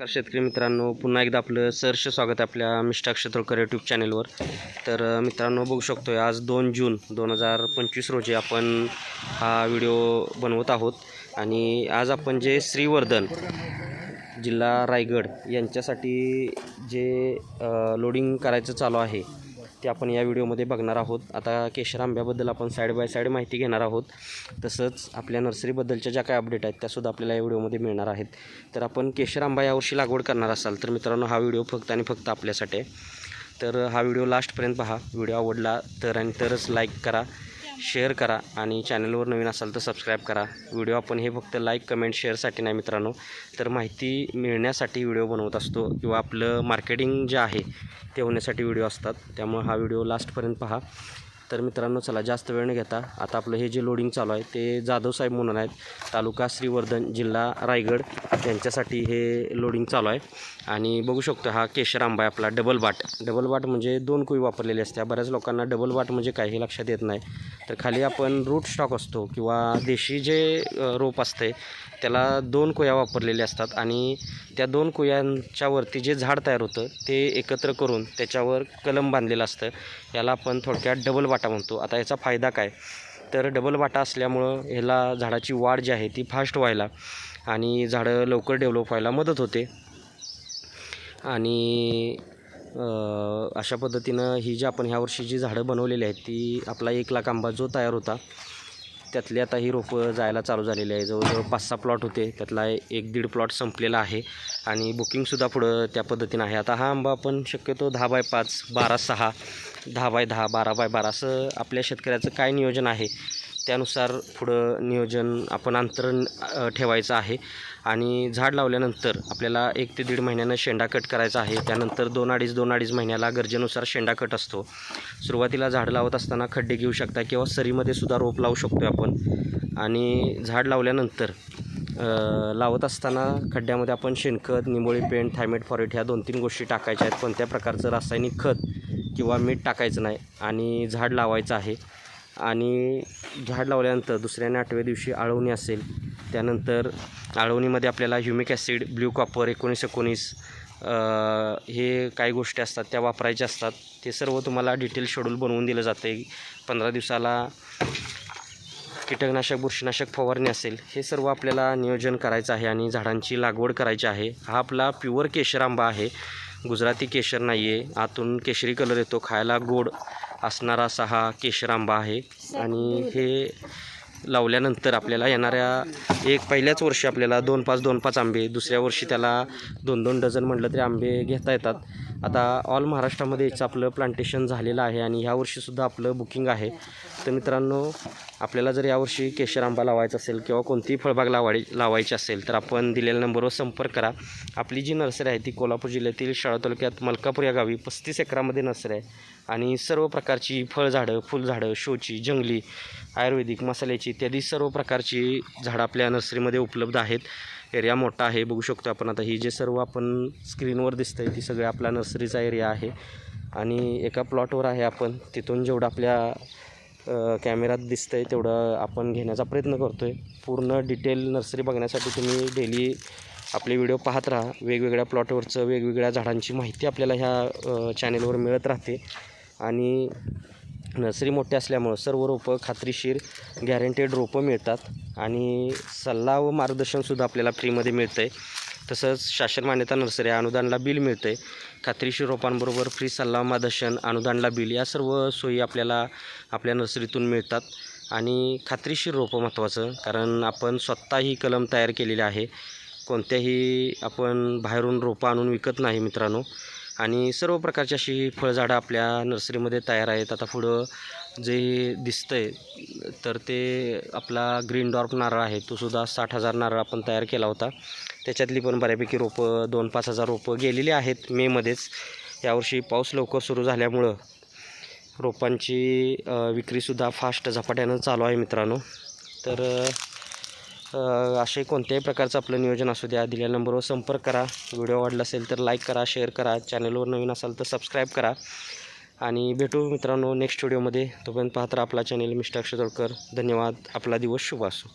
तर शेतकरी मित्रांनो पुन्हा एकदा आपलं सहर्ष स्वागत आहे आपल्या मिस्टर क्षेत्रकर यूट्यूब चॅनलवर तर मित्रांनो बघू शकतो आज दोन जून दोन हजार पंचवीस रोजी आपण हा व्हिडिओ बनवत आहोत. आणि आज आपण जे श्रीवर्धन जिल्हा रायगड यांच्यासाठी जे लोडिंग करायचं चालू आहे ते आपण या व्हिडिओमध्ये बघणार आहोत. आता केशर आंब्याबद्दल आपण साईड बाय साईड माहिती घेणार आहोत. तसंच आपल्या नर्सरीबद्दलच्या ज्या काय अपडेट आहेत त्यासुद्धा आपल्याला या व्हिडिओमध्ये मिळणार आहेत. तर आपण केशर आंबा यावर्षी लागवड करणार असाल तर मित्रांनो हा व्हिडिओ फक्त आणि फक्त आपल्यासाठी. तर हा व्हिडिओ लास्टपर्यंत पहा. व्हिडिओ आवडला तर आणि तरच लाईक करा. शेअर करा आणि चॅनलवर नवीन असाल तर सबस्क्राईब करा. व्हिडिओ आपण हे फक्त लाईक कमेंट शेअरसाठी नाही मित्रांनो. तर माहिती मिळण्यासाठी व्हिडिओ बनवत असतो किंवा आपलं मार्केटिंग जे आहे ते होण्यासाठी व्हिडिओ असतात. त्यामुळे हा व्हिडिओ लास्टपर्यंत पहा. तर मित्रांनो चला जास्त वेळ न घेता आता आपलं हे जे लोडिंग चालू आहे ते जाधवसाहेब म्हणून आहेत तालुका श्रीवर्धन जिल्हा रायगड यांच्यासाठी हे लोडिंग चालू आहे. आणि बघू शकतो हा केशर आंबा आहे आपला डबल बाट डबल बाट म्हणजे दोन कुई वापरलेले असते. बऱ्याच लोकांना डबल बाट म्हणजे काय हे लक्षात येत नाही. तर खाली आपण रूट स्टॉक असतो किंवा देशी जे रोप असते त्याला दोन कुया वापरलेले असतात आणि त्या दोन कुयांच्यावरती जे झाड तयार होतं ते एकत्र करून त्याच्यावर कलम बांधलेलं असतं. याला आपण थोडक्यात डबल वाटा म्हणतो. आता याचा फायदा काय? तर डबल वाटा असल्यामुळं ह्याला झाडाची वाढ जी आहे ती फास्ट व्हायला आणि झाडं लवकर डेव्हलप व्हायला मदत होते. आणि अशा पद्धतीनं ही जी आपण ह्या वर्षी जी झाडं बनवलेली आहेत ती आपला एक लाख आंबा जो तयार होता त्यातली आता ही रोपं जायला चालू झालेली आहे. जवळजवळ पाच सहा प्लॉट होते. त्यातला एक दीड प्लॉट संपलेला आहे. आणि बुकिंगसुद्धा पुढं त्या पद्धतीनं आहे. आता हा आंबा आपण शक्यतो दहा बाय पाच बारा सहा दहा बाय दहा बारा बाय बारा असं आपल्या शेतकऱ्याचं काय नियोजन आहे? त्यानुसार पुढं नियोजन आपण अंतर ठेवायचं आहे. आणि झाड लावल्यानंतर आपल्याला एक ते दीड महिन्यानं शेंडा कट करायचा आहे. त्यानंतर दोन अडीच दोन अडीच महिन्याला गरजेनुसार शेंडा कट असतो. सुरुवातीला झाड लावत असताना खड्डे घेऊ शकता किंवा सरीमध्ये सुद्धा रोप लावू शकतो आपण. आणि झाड लावल्यानंतर लावत असताना खड्ड्यामध्ये आपण शेणखत निंबोळी पेंट थायमेट फॉरेट ह्या दोन तीन गोष्टी टाकायच्या आहेत. कोणत्या प्रकारचं रासायनिक खत किंवा मीठ टाकायचं नाही आणि झाड लावायचं आहे. आणि झाड लावल्यानंतर दुसऱ्या आठव्या दिवशी आळवणी असेल त्यानंतर आळवणीमध्ये आपल्याला ह्युमिक ॲसिड ब्ल्यू कॉपर एकोणीस एकोणीस हे काही गोष्टी असतात त्या वापरायच्या असतात. ते सर्व तुम्हाला डिटेल शेड्यूल बनवून दिलं जातं आहे पंधरा दिवसाला कीटकनाशक बुरशीनाशक फवारणी असेल हे सर्व आपल्याला नियोजन करायचं आहे आणि झाडांची लागवड करायची आहे. हा आपला प्युअर केशर आंबा आहे. गुजराती केशर नाही आहे आतून केशरी कलर येतो खायला गोड असणारा असा हा केशर आंबा आहे. आणि हे लावल्यानंतर आपल्याला येणाऱ्या एक पहिल्याच वर्षी आपल्याला दोन पाच दोन पाच आंबे दुसऱ्या वर्षी त्याला दोन दोन डझन म्हटलं तरी आंबे घेता येतात. आता ऑल महाराष्ट्रामध्ये याचं आपलं प्लांटेशन झालेलं आहे आणि ह्या वर्षीसुद्धा आपलं बुकिंग आहे. तर मित्रांनो आपल्याला जर यावर्षी केशर आंबा लावायचा असेल किंवा कोणतीही फळबाग लावाय लावायची असेल तर आपण दिलेल्या नंबरवर संपर्क करा. आपली जी नर्सरी आहे ती कोल्हापूर जिल्ह्यातील शाळा तालुक्यात मलकापूर या गावी पस्तीस एकरामध्ये नर्सरी आहे. आणि सर्व प्रकारची फळझाडं फुलझाडं शोची जंगली आयुर्वेदिक मसाल्याची इत्यादी सर्व प्रकारची झाडं आपल्या नर्सरीमध्ये उपलब्ध आहेत. एरिया मोठा आहे बघू शकतो आपण. आता ही जे सर्व आपण स्क्रीनवर दिसतं आहे ती सगळं आपला नर्सरीचा एरिया आहे. आणि एका प्लॉटवर आहे आपण. तिथून जेवढं आपल्या कॅमेरात दिसतं आहे तेवढं आपण घेण्याचा प्रयत्न करतो आहे पूर्ण डिटेल नर्सरी बघण्यासाठी तुम्ही डेली आपले व्हिडिओ पाहत राहा. वेगवेगळ्या प्लॉटवरचं वेगवेगळ्या झाडांची माहिती आपल्याला ह्या चॅनेलवर मिळत राहते. आणि नर्सरी मोठी असल्यामुळं सर्व रोपं खात्रीशीर गॅरंटेड रोपं मिळतात. आणि सल्ला व मार्गदर्शनसुद्धा आपल्याला फ्रीमध्ये मिळतं आहे तसंच शासन मान्यता नर्सरी आहे, अनुदानला बिल मिळतं आहे खात्रीशीर रोपांबरोबर फ्री सल्ला मार्गदर्शन अनुदानला बिल या सर्व सोयी आपल्याला आपल्या नर्सरीतून मिळतात. आणि खात्रीशीर रोपं महत्त्वाचं कारण आपण स्वतः ही कलम तयार केलेली आहे. कोणत्याही आपण बाहेरून रोपं आणून विकत नाही मित्रांनो. आणि सर्व प्रकारची अशी फळझाडं आपल्या नर्सरीमध्ये तयार आहेत. आता पुढं जे दिसतं आहे तर ते आपला ग्रीन डॉर्प नारळ आहे तो सुद्धा साठ हजार नारळ आपण तयार केला होता. त्याच्यातली पण बऱ्यापैकी रोपं दोन पाच हजार रोपं गेलेली आहेत मेमध्येच यावर्षी पाऊस लवकर सुरू झाल्यामुळं रोपांची विक्रीसुद्धा फास्ट झपाट्यानं चालू आहे मित्रांनो. तर असे कोणत्याही प्रकारचं आपलं नियोजन असू द्या दिलेल्या नंबरवर संपर्क करा. व्हिडिओ आवडला असेल तर लाईक करा शेअर करा. चॅनलवर नवीन असाल तर सबस्क्राईब करा. आणि भेटू मित्रांनो नेक्स्ट व्हिडिओमध्ये तोपर्यंत पाहत आपला चॅनल मिस्टर अक्षतोडकर धन्यवाद. आपला दिवस शुभ असो.